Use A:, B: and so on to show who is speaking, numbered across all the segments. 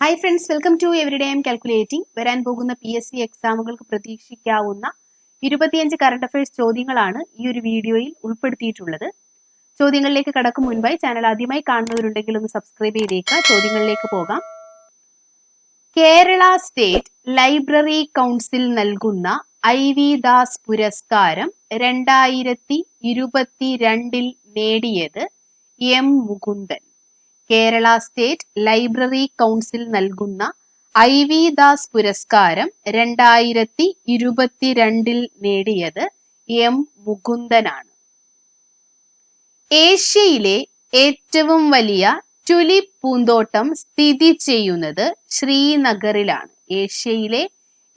A: Hi friends welcome to every day M calculating വരാൻ പോകുന്ന P S C എക്സാമുകൾക്ക് പ്രതീക്ഷിക്കാവുന്ന ഇരുപത്തിയഞ്ച് കറണ്ട് അഫയേഴ്സ് ചോദ്യങ്ങളാണ് ഈ ഒരു വീഡിയോയിൽ ഉൾപ്പെടുത്തിയിട്ടുള്ളത്. ചോദ്യങ്ങളിലേക്ക് കടക്കും മുൻപായി ചാനൽ ആദ്യമായി കാണുന്നവരുണ്ടെങ്കിൽ ഒന്ന് സബ്സ്ക്രൈബ് ചെയ്തേക്കുക. ചോദ്യങ്ങളിലേക്ക് പോകാം. കേരള സ്റ്റേറ്റ് ലൈബ്രറി കൗൺസിൽ നൽകുന്ന ഐ വി ദാസ് പുരസ്കാരം രണ്ടായിരത്തി ഇരുപത്തിരണ്ടിൽ നേടിയത് M Mukundan. Kerala state library council നൽകുന്ന ഐ വി ദാസ് പുരസ്കാരം രണ്ടായിരത്തി ഇരുപത്തിരണ്ടിൽ നേടിയത് എം മുകുന്ദനാണ്. ഏഷ്യയിലെ ഏറ്റവും വലിയ ടുലിപ് പൂന്തോട്ടം സ്ഥിതി ചെയ്യുന്നത് ശ്രീനഗറിലാണ്. ഏഷ്യയിലെ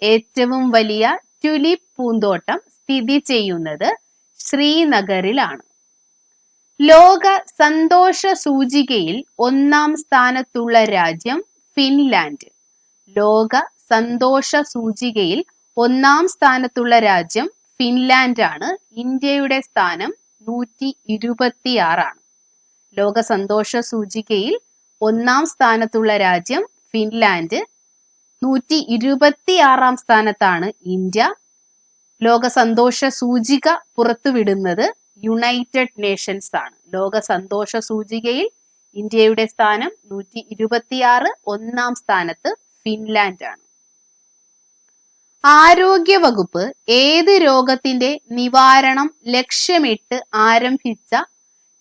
A: ഏറ്റവും വലിയ ടുലിപ് പൂന്തോട്ടം സ്ഥിതി ചെയ്യുന്നത് ശ്രീനഗറിലാണ്. ലോക സന്തോഷ സൂചികയിൽ ഒന്നാം സ്ഥാനത്തുള്ള രാജ്യം ഫിൻലാൻഡ്. ലോക സന്തോഷ സൂചികയിൽ ഒന്നാം സ്ഥാനത്തുള്ള രാജ്യം ഫിൻലാൻഡ് ആണ് ഇന്ത്യയുടെ സ്ഥാനം നൂറ്റി ഇരുപത്തിയാറാണ് ലോക സന്തോഷ സൂചികയിൽ ഒന്നാം സ്ഥാനത്തുള്ള രാജ്യം ഫിൻലാൻഡ് നൂറ്റി ഇരുപത്തിയാറാം സ്ഥാനത്താണ് ഇന്ത്യ. ലോക സന്തോഷ സൂചിക പുറത്തുവിടുന്നത് യുണൈറ്റഡ് നേഷൻസ് ആണ്. ലോക സന്തോഷ സൂചികയിൽ ഇന്ത്യയുടെ സ്ഥാനം നൂറ്റി ഇരുപത്തിയാറ് ഒന്നാം സ്ഥാനത്ത് ഫിൻലാൻഡ് ആണ്. ആരോഗ്യ വകുപ്പ് ഏത് രോഗത്തിന്റെ നിവാരണം ലക്ഷ്യമിട്ട് ആരംഭിച്ച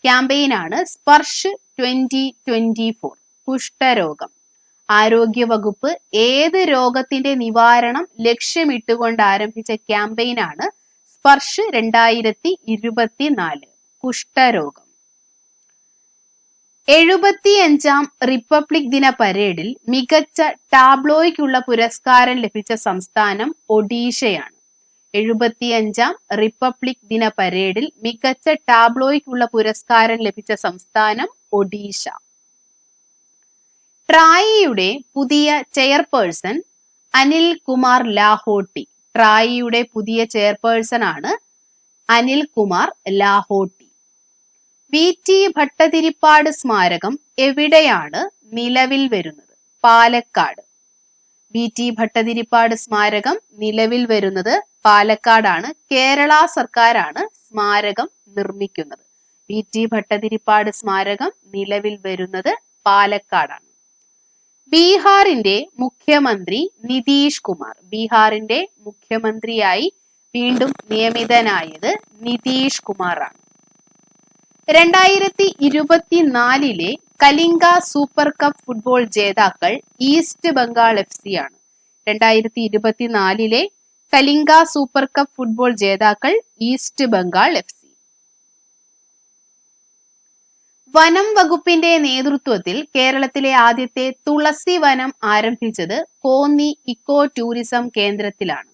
A: ക്യാമ്പയിനാണ് സ്പർശ് ട്വന്റി ട്വന്റി ഫോർ കുഷ്ഠരോഗം. ആരോഗ്യ വകുപ്പ് ഏത് രോഗത്തിന്റെ നിവാരണം ലക്ഷ്യമിട്ടുകൊണ്ട് ആരംഭിച്ച ക്യാമ്പയിനാണ് സ്പർശ് രണ്ടായിരത്തി ഇരുപത്തിനാല്. കുഷ്ഠരോഗം. എഴുപത്തിയഞ്ചാം റിപ്പബ്ലിക് ദിന പരേഡിൽ മികച്ച ടാബ്ലോയ്ക്കുള്ള പുരസ്കാരം ലഭിച്ച സംസ്ഥാനം ഒഡീഷയാണ്. എഴുപത്തിയഞ്ചാം റിപ്പബ്ലിക് ദിന പരേഡിൽ മികച്ച ടാബ്ലോയ്ക്കുള്ള പുരസ്കാരം ലഭിച്ച സംസ്ഥാനം ഒഡീഷ. ട്രായിയുടെ പുതിയ ചെയർപേഴ്സൺ അനിൽ കുമാർ ലാഹോട്ടി. ട്രായിയുടെ പുതിയ ചെയർപേഴ്സൺ ആണ് അനിൽ കുമാർ ലാഹോട്ടി. വി ടി ഭട്ടതിരിപ്പാട് സ്മാരകം എവിടെയാണ് നിലവിൽ വരുന്നത്? പാലക്കാട്. വി ടി ഭട്ടതിരിപ്പാട് സ്മാരകം നിലവിൽ വരുന്നത് പാലക്കാടാണ്. കേരള സർക്കാരാണ് സ്മാരകം നിർമ്മിക്കുന്നത്. വി ടി ഭട്ടതിരിപ്പാട് സ്മാരകം നിലവിൽ വരുന്നത് പാലക്കാടാണ്. ബീഹാറിന്റെ മുഖ്യമന്ത്രി നിതീഷ് കുമാർ. ബീഹാറിന്റെ മുഖ്യമന്ത്രിയായി വീണ്ടും നിയമിതനായത് നിതീഷ് കുമാറാണ്. രണ്ടായിരത്തി ഇരുപത്തിനാലിലെ കലിംഗ സൂപ്പർ കപ്പ് ഫുട്ബോൾ ജേതാക്കൾ ഈസ്റ്റ് ബംഗാൾ എഫ് സി ആണ് രണ്ടായിരത്തി ഇരുപത്തിനാലിലെ കലിംഗ സൂപ്പർ കപ്പ് ഫുട്ബോൾ ജേതാക്കൾ ഈസ്റ്റ് ബംഗാൾ എഫ് സി വനം വകുപ്പിന്റെ നേതൃത്വത്തിൽ കേരളത്തിലെ ആദ്യത്തെ തുളസി വനം ആരംഭിച്ചത് കോന്നി ഇക്കോ ടൂറിസം കേന്ദ്രത്തിലാണ്.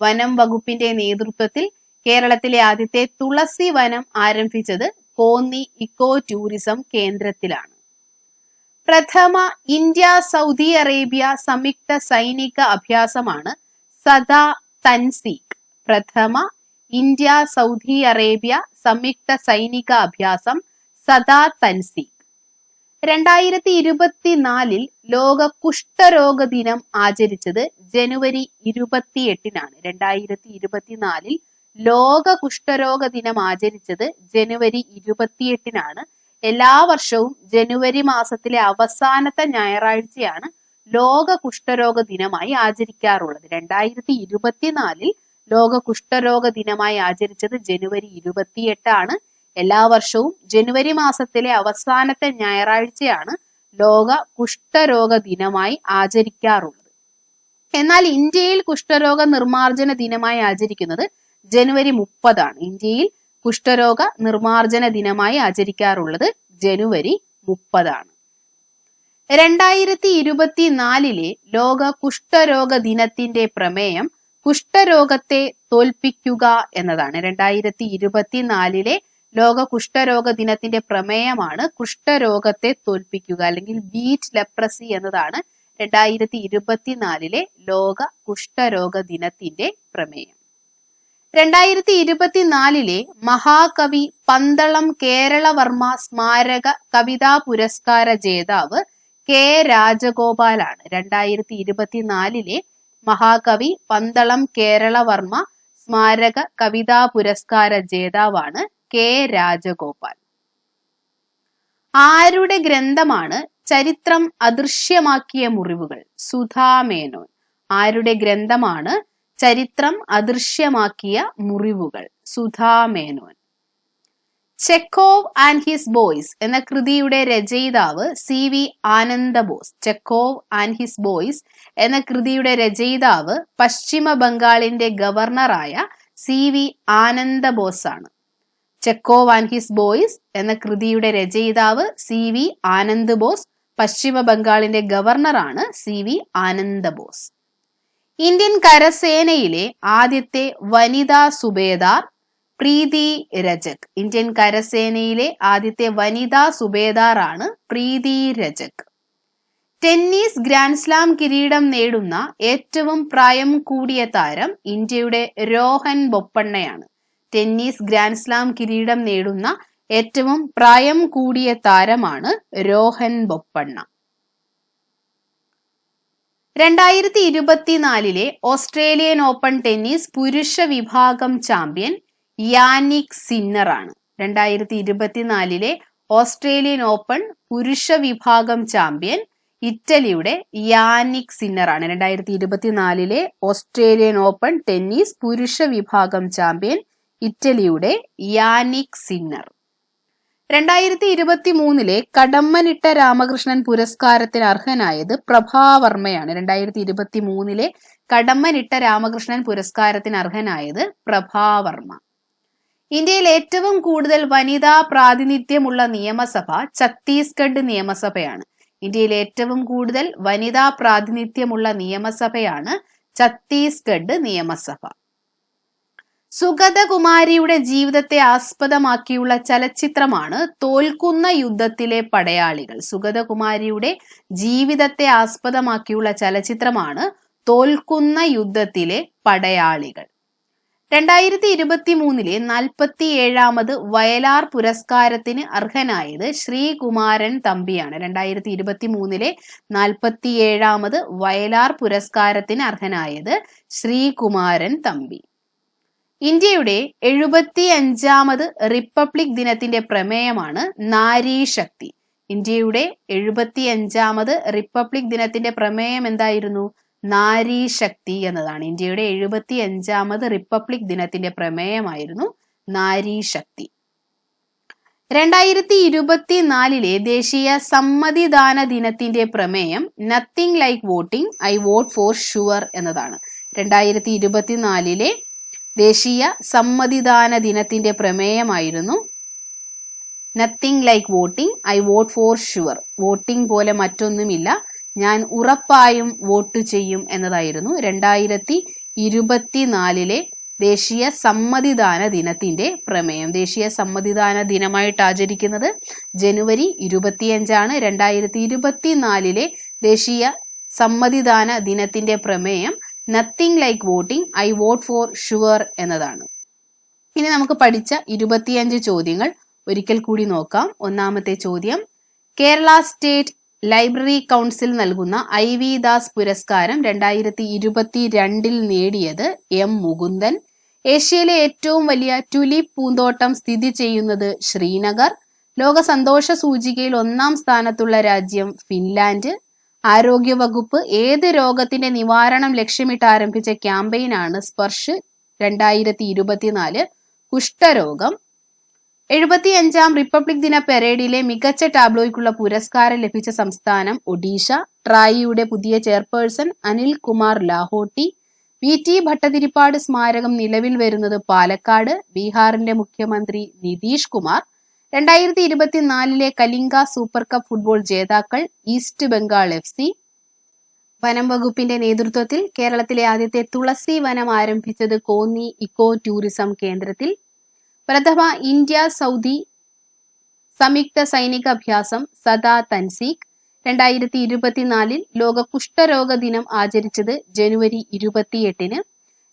A: വനം വകുപ്പിന്റെ നേതൃത്വത്തിൽ കേരളത്തിലെ ആദ്യത്തെ തുളസി വനം ആരംഭിച്ചത് കോന്നി ഇക്കോ ടൂറിസം കേന്ദ്രത്തിലാണ്. പ്രഥമ ഇന്ത്യ സൗദി അറേബ്യ സംയുക്ത സൈനിക അഭ്യാസമാണ് സദാ തൻസീഖ് പ്രഥമ ഇന്ത്യ സൗദി അറേബ്യ സംയുക്ത സൈനിക അഭ്യാസം സദാ തൻസീഖ് രണ്ടായിരത്തി ഇരുപത്തിനാലിൽ ലോക കുഷ്ഠരോഗ ദിനം ആചരിച്ചത് ജനുവരി ഇരുപത്തി എട്ടിനാണ് രണ്ടായിരത്തി ഇരുപത്തിനാലിൽ ലോക കുഷ്ഠരോഗ ദിനം ആചരിച്ചത് ജനുവരി ഇരുപത്തിയെട്ടിനാണ്. എല്ലാ വർഷവും ജനുവരി മാസത്തിലെ അവസാനത്തെ ഞായറാഴ്ചയാണ് ലോക കുഷ്ഠരോഗ ദിനമായി ആചരിക്കാറുള്ളത്. രണ്ടായിരത്തി ഇരുപത്തിനാലിൽ ലോക കുഷ്ഠരോഗ ദിനമായി ആചരിച്ചത് ജനുവരി ഇരുപത്തിയെട്ടാണ്. എല്ലാ വർഷവും ജനുവരി മാസത്തിലെ അവസാനത്തെ ഞായറാഴ്ചയാണ് ലോക കുഷ്ഠരോഗ ദിനമായി ആചരിക്കാറുള്ളത്. എന്നാൽ ഇന്ത്യയിൽ കുഷ്ഠരോഗ നിർമാർജന ദിനമായി ആചരിക്കുന്നത് ജനുവരി മുപ്പതാണ്. ഇന്ത്യയിൽ കുഷ്ഠരോഗ നിർമാർജന ദിനമായി ആചരിക്കാറുള്ളത് ജനുവരി മുപ്പതാണ്. രണ്ടായിരത്തി ഇരുപത്തിനാലിലെ ലോക കുഷ്ഠരോഗ ദിനത്തിന്റെ പ്രമേയം കുഷ്ഠരോഗത്തെ തോൽപ്പിക്കുക എന്നതാണ്. രണ്ടായിരത്തി ഇരുപത്തിനാലിലെ ലോക കുഷ്ഠരോഗ ദിനത്തിന്റെ പ്രമേയമാണ് കുഷ്ഠരോഗത്തെ തോൽപ്പിക്കുക അല്ലെങ്കിൽ ബീറ്റ് ലെപ്രസി എന്നതാണ് രണ്ടായിരത്തി ഇരുപത്തിനാലിലെ ലോക കുഷ്ഠരോഗ ദിനത്തിന്റെ പ്രമേയം. രണ്ടായിരത്തി ഇരുപത്തിനാലിലെ മഹാകവി പന്തളം കേരളവർമ്മ സ്മാരക കവിതാ പുരസ്കാര ജേതാവ് കെ രാജഗോപാലാണ് രണ്ടായിരത്തി ഇരുപത്തിനാലിലെ മഹാകവി പന്തളം കേരളവർമ്മ സ്മാരക കവിതാ പുരസ്കാര ജേതാവാണ് കെ രാജഗോപാൽ. ആരുടെ ഗ്രന്ഥമാണ് ചരിത്രം അദൃശ്യമാക്കിയ മുറിവുകൾ? സുധാമേനോൻ ആരുടെ ഗ്രന്ഥമാണ് ചരിത്രം അദൃശ്യമാക്കിയ മുറിവുകൾ? സുധാമേനോൻ ചെക്കോ ചെക്കോവ് ആൻഡ് ഹിസ് ബോയ്സ് എന്ന കൃതിയുടെ രചയിതാവ് C V Ananda Bose. Chekhov and his boys എന്ന കൃതിയുടെ രചയിതാവ് പശ്ചിമ ബംഗാളിന്റെ ഗവർണറായ സി വി ആനന്ദബോസ് ആണ് ചെക്കോവ് ആൻഡ് ഹിസ് ബോയ്സ് എന്ന കൃതിയുടെ രചയിതാവ് സി വി ആനന്ദ് ബോസ് പശ്ചിമ ബംഗാളിന്റെ ഗവർണറാണ് C V Ananda Bose. Indian കരസേനയിലെ ആദ്യത്തെ വനിതാ സുബേദാർ പ്രീതി രജക്. ഇന്ത്യൻ കരസേനയിലെ ആദ്യത്തെ വനിതാ സുബേദാറാണ് പ്രീതി രജക്. ടെന്നീസ് ഗ്രാൻഡ്സ്ലാം കിരീടം നേടുന്ന ഏറ്റവും പ്രായം കൂടിയ താരം ഇന്ത്യയുടെ രോഹൻ ബൊപ്പണ്ണയാണ്. ടെന്നീസ് ഗ്രാൻഡ്സ്ലാം കിരീടം നേടുന്ന ഏറ്റവും പ്രായം കൂടിയ താരമാണ് രോഹൻ ബൊപ്പണ്ണ. രണ്ടായിരത്തി ഇരുപത്തിനാലിലെ ഓസ്ട്രേലിയൻ ഓപ്പൺ ടെന്നീസ് പുരുഷ വിഭാഗം ചാമ്പ്യൻ യാനിക് സിന്നറാണ്. രണ്ടായിരത്തി ഇരുപത്തിനാലിലെ ഓസ്ട്രേലിയൻ ഓപ്പൺ പുരുഷ വിഭാഗം ചാമ്പ്യൻ ഇറ്റലിയുടെ യാനിക് സിന്നറാണ്. രണ്ടായിരത്തി ഇരുപത്തിനാലിലെ ഓസ്ട്രേലിയൻ ഓപ്പൺ ടെന്നീസ് പുരുഷ വിഭാഗം ചാമ്പ്യൻ ഇറ്റലിയുടെ യാനിക് സിന്നർ. രണ്ടായിരത്തി ഇരുപത്തി മൂന്നിലെ കടമ്മനിട്ട രാമകൃഷ്ണൻ പുരസ്കാരത്തിന് അർഹനായത് പ്രഭാവർമ്മയാണ് രണ്ടായിരത്തി ഇരുപത്തി മൂന്നിലെ കടമ്മനിട്ട രാമകൃഷ്ണൻ പുരസ്കാരത്തിന് അർഹനായത് പ്രഭാവർമ്മ ഇന്ത്യയിൽ ഏറ്റവും കൂടുതൽ വനിതാ പ്രാതിനിധ്യമുള്ള നിയമസഭ ഛത്തീസ്ഗഡ് നിയമസഭയാണ്. ഇന്ത്യയിൽ ഏറ്റവും കൂടുതൽ വനിതാ പ്രാതിനിധ്യമുള്ള നിയമസഭയാണ് ഛത്തീസ്ഗഡ് നിയമസഭ. സുഗതകുമാരിയുടെ ജീവിതത്തെ ആസ്പദമാക്കിയുള്ള ചലച്ചിത്രമാണ് തോൽക്കുന്ന യുദ്ധത്തിലെ പടയാളികൾ. സുഗതകുമാരിയുടെ ജീവിതത്തെ ആസ്പദമാക്കിയുള്ള ചലച്ചിത്രമാണ് തോൽക്കുന്ന യുദ്ധത്തിലെ പടയാളികൾ. രണ്ടായിരത്തി ഇരുപത്തി മൂന്നിലെ നാൽപ്പത്തി ഏഴാമത് വയലാർ പുരസ്കാരത്തിന് അർഹനായത് ശ്രീകുമാരൻ തമ്പിയാണ്. രണ്ടായിരത്തി ഇരുപത്തി മൂന്നിലെ നാൽപ്പത്തി ഏഴാമത് വയലാർ പുരസ്കാരത്തിന് അർഹനായത് ശ്രീകുമാരൻ തമ്പി. ഇന്ത്യയുടെ എഴുപത്തി അഞ്ചാമത് റിപ്പബ്ലിക് ദിനത്തിന്റെ പ്രമേയമാണ് നാരീശക്തി. ഇന്ത്യയുടെ എഴുപത്തി അഞ്ചാമത് റിപ്പബ്ലിക് ദിനത്തിന്റെ പ്രമേയം എന്തായിരുന്നു? നാരീശക്തി എന്നതാണ്. ഇന്ത്യയുടെ എഴുപത്തി അഞ്ചാമത് റിപ്പബ്ലിക് ദിനത്തിന്റെ പ്രമേയമായിരുന്നു നാരീശക്തി. രണ്ടായിരത്തി ഇരുപത്തിനാലിലെ ദേശീയ സമ്മതിദാന ദിനത്തിന്റെ പ്രമേയം nothing like voting I vote for sure എന്നതാണ്. രണ്ടായിരത്തി ഇരുപത്തിനാലിലെ ദേശീയ സമ്മതിദാന ദിനത്തിന്റെ പ്രമേയമായിരുന്നു. Nothing like voting I vote for sure voting പോലെ മറ്റൊന്നുമില്ല. ഞാൻ ഉറപ്പായും വോട്ട് ചെയ്യും എന്നതായിരുന്നു. രണ്ടായിരത്തി ഇരുപത്തിനാലിലെ ദേശീയ സമ്മതിദാന ദിനത്തിന്റെ പ്രമേയം. ദേശീയ സമ്മതിദാന ദിനമായിട്ട് ആചരിക്കുന്നത് ജനുവരി ഇരുപത്തിയഞ്ചാണ്. രണ്ടായിരത്തി ഇരുപത്തിനാലിലെ ദേശീയ സമ്മതിദാന ദിനത്തിന്റെ പ്രമേയം nothing like voting I vote for sure എന്നതാണ്. ഇനി നമുക്ക് പഠിച്ച ഇരുപത്തിയഞ്ച് ചോദ്യങ്ങൾ ഒരിക്കൽ കൂടി നോക്കാം. ഒന്നാമത്തെ ചോദ്യം കേരള സ്റ്റേറ്റ് ലൈബ്രറി കൗൺസിൽ നൽകുന്ന ഐ വി ദാസ് പുരസ്കാരം രണ്ടായിരത്തി ഇരുപത്തി രണ്ടിൽ നേടിയത് എം മുകുന്ദൻ. ഏഷ്യയിലെ ഏറ്റവും വലിയ ടുലിപ്പ് പൂന്തോട്ടം സ്ഥിതി ചെയ്യുന്നത് ശ്രീനഗർ. ലോക സന്തോഷ സൂചികയിൽ ഒന്നാം സ്ഥാനത്തുള്ള രാജ്യം ഫിൻലാൻഡ്. ആരോഗ്യവകുപ്പ് ഏത് രോഗത്തിന്റെ നിവാരണം ലക്ഷ്യമിട്ട് ആരംഭിച്ച ക്യാമ്പയിനാണ് സ്പർശ് രണ്ടായിരത്തി ഇരുപത്തിനാല് കുഷ്ഠരോഗം. എഴുപത്തിയഞ്ചാം റിപ്പബ്ലിക് ദിന പരേഡിലെ മികച്ച ടാബ്ലോയ്ക്കുള്ള പുരസ്കാരം ലഭിച്ച സംസ്ഥാനം ഒഡീഷ. ട്രായിയുടെ പുതിയ chairperson Anil Kumar Lahoti. V T Bhattathiripad സ്മാരകം നിലവിൽ വരുന്നത് പാലക്കാട്. ബീഹാറിന്റെ മുഖ്യമന്ത്രി നിതീഷ് കുമാർ. രണ്ടായിരത്തി ഇരുപത്തിനാലിലെ കലിംഗ സൂപ്പർ കപ്പ് ഫുട്ബോൾ ജേതാക്കൾ ഈസ്റ്റ് ബംഗാൾ എഫ് സി. വനം വകുപ്പിന്റെ നേതൃത്വത്തിൽ കേരളത്തിലെ ആദ്യത്തെ തുളസി വനം ആരംഭിച്ചത് കോന്നി ഇക്കോ ടൂറിസം കേന്ദ്രത്തിൽ. പ്രഥമ ഇന്ത്യ സൗദി സംയുക്ത സൈനിക അഭ്യാസം സദാ തൻസീഖ്. രണ്ടായിരത്തി ഇരുപത്തിനാലിൽ ലോക കുഷ്ഠരോഗ ദിനം ആചരിച്ചത് ജനുവരി ഇരുപത്തിയെട്ടിന്.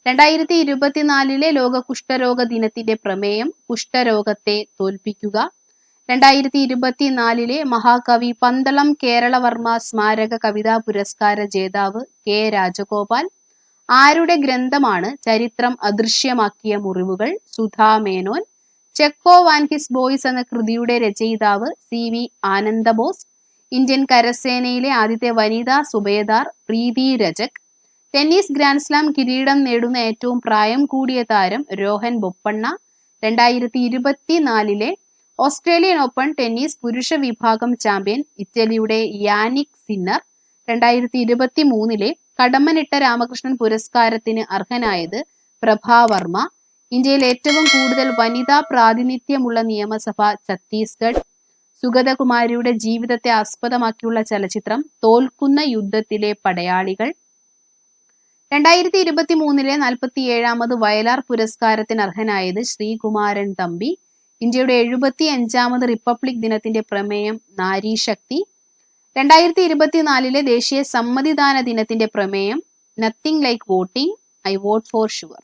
A: രണ്ടായിരത്തി ഇരുപത്തിനാലിലെ ലോക കുഷ്ഠരോഗ ദിനത്തിന്റെ പ്രമേയം കുഷ്ഠരോഗത്തെ തോൽപ്പിക്കുക. രണ്ടായിരത്തി ഇരുപത്തിനാലിലെ മഹാകവി പന്തളം കേരളവർമ്മ സ്മാരക കവിതാ പുരസ്കാര ജേതാവ് കെ രാജഗോപാൽ. ആരുടെ ഗ്രന്ഥമാണ് ചരിത്രം അദൃശ്യമാക്കിയ മുറിവുകൾ? Sudha Menon. Chekhov and his boys എന്ന കൃതിയുടെ രചയിതാവ് സി വി ആനന്ദബോസ്. ഇന്ത്യൻ കരസേനയിലെ ആദ്യത്തെ വനിതാ Subedar Preethi Rajak. Tennis grand slam കിരീടം നേടുന്ന ഏറ്റവും പ്രായം കൂടിയ താരം രോഹൻ ബൊപ്പണ്ണ രണ്ടായിരത്തി ഇരുപത്തിനാലിലെ ഓസ്ട്രേലിയൻ ഓപ്പൺ ടെന്നീസ് പുരുഷ വിഭാഗം ചാമ്പ്യൻ ഇറ്റലിയുടെ യാനിക് സിന്നർ രണ്ടായിരത്തി ഇരുപത്തി മൂന്നിലെ കടമ്മനിട്ട രാമകൃഷ്ണൻ പുരസ്കാരത്തിന് അർഹനായത് പ്രഭാവർമ്മ ഇന്ത്യയിൽ ഏറ്റവും കൂടുതൽ വനിതാ പ്രാതിനിധ്യമുള്ള നിയമസഭ ഛത്തീസ്ഗഡ്. സുഗതകുമാരിയുടെ ജീവിതത്തെ ആസ്പദമാക്കിയുള്ള ചലച്ചിത്രം തോൽക്കുന്ന യുദ്ധത്തിലെ പടയാളികൾ. രണ്ടായിരത്തി ഇരുപത്തി മൂന്നിലെ നാൽപ്പത്തി ഏഴാമത് വയലാർ പുരസ്കാരത്തിന് അർഹനായത് ശ്രീകുമാരൻ തമ്പി. ഇന്ത്യയുടെ എഴുപത്തി അഞ്ചാമത് റിപ്പബ്ലിക് ദിനത്തിന്റെ പ്രമേയം നാരീശക്തി. രണ്ടായിരത്തി ഇരുപത്തിനാലിലെ ദേശീയ സമ്മതിദാന ദിനത്തിന്റെ പ്രമേയം nothing like voting I vote for sure.